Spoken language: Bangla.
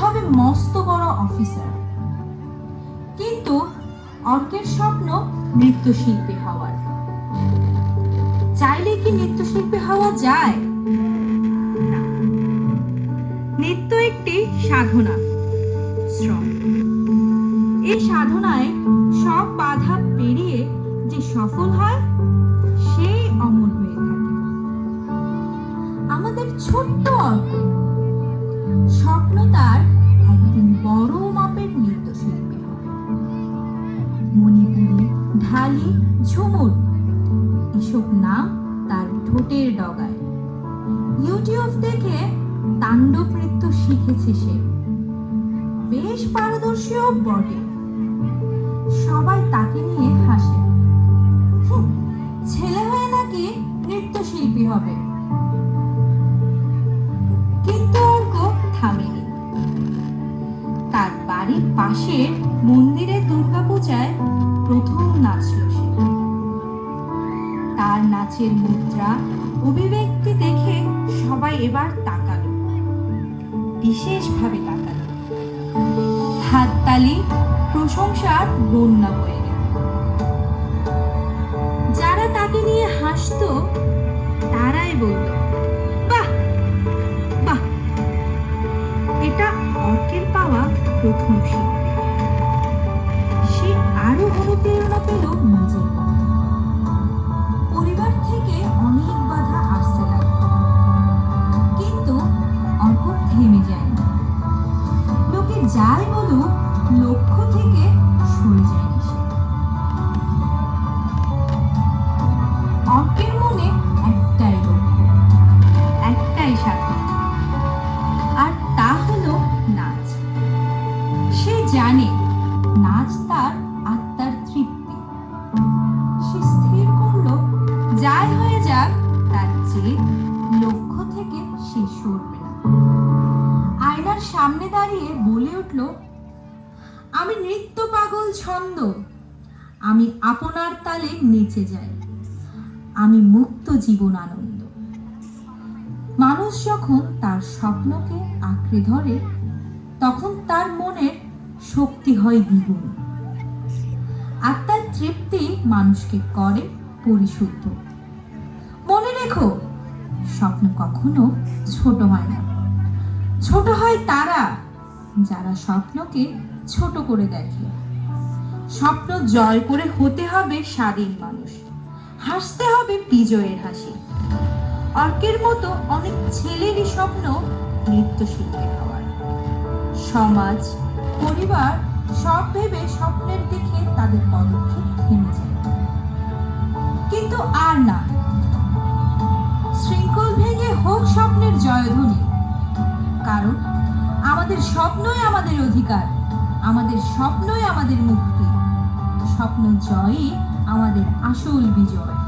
হবে মস্ত বড় অফিসার। কিন্তু অর্কের স্বপ্ন নৃত্যশিল্পী হওয়ার। চাইলে কি নৃত্যশিল্পী হওয়া যায়? নৃত্য একটি সাধনা, শ্রম। এই সাধনায় সব বাধা পেরিয়ে যে সফল হয়, সেই অমর হয়ে থাকে। আমাদের ছোট্ট অর্ক স্বপ্ন তার একদিন বড় মাপের নৃত্যশিল্পী মণিপুরি ঢালি ঝুমুর, এসব নাম তার ঠোঁটের ডগায়। ইউটিউব দেখে তাণ্ডব নৃত্য শিখেছে সে। বেশ পারদর্শীও বটে। সবাই তাকে নিয়ে হাসে। ছেলে হয়ে নাকি নৃত্যশিল্পী হবে? তার বাড়ির পাশের মন্দিরে দুর্গাপূজায় প্রথম নাচল সে। তার নাচের মুদ্রা অভিব্যক্তি দেখে সবাই এবার তাকালো। বিশেষভাবে তাকালো। হাততালি প্রশংসার বন্যা হয়ে গেল। যারা তাকে নিয়ে হাসতো, তারাই বলল প্রথম সে আরও অনুপ্রেরণা পেল জানে, নাচ তার আত্মার তৃপ্তি। সে স্থির করল, যাই হয়ে যাক, তার জেদ লক্ষ্য থেকে সে সরবে না। আয়নার সামনে দাঁড়িয়ে বলে উঠল, আমি নৃত্য পাগল ছন্দ। আমি আপনার তালে নেচে যাই। আমি মুক্ত জীবন আনন্দ। মানুষ যখন তার স্বপ্নকে আঁকড়ে ধরে, তখন তার মনের শক্তি হয় দ্বিগুণ। আত্মার তৃপ্তি মানুষকে করে পরিশুদ্ধ। মনে রেখো, স্বপ্ন কখনো ছোট হয় না। ছোট হয় তারা, যারা স্বপ্নকে ছোট করে দেখে। স্বপ্ন জয় করে হতে হবে স্বাধীন মানুষ। হাসতে হবে বিজয়ের হাসি। অর্কের মতো অনেক ছেলেরই স্বপ্ন নৃত্যশিল্পী হওয়ার। সমাজ পরিবার সব ভেবে স্বপ্নের দিকে তাদের পদক্ষেপ থেমে যায়। কিন্তু আর না। শৃঙ্খল ভেঙে হোক স্বপ্নের জয়ধ্বনি। কারণ আমাদের স্বপ্নই আমাদের অধিকার, আমাদের স্বপ্নই আমাদের মুক্তি, স্বপ্ন জয়ই আমাদের আসল বিজয়।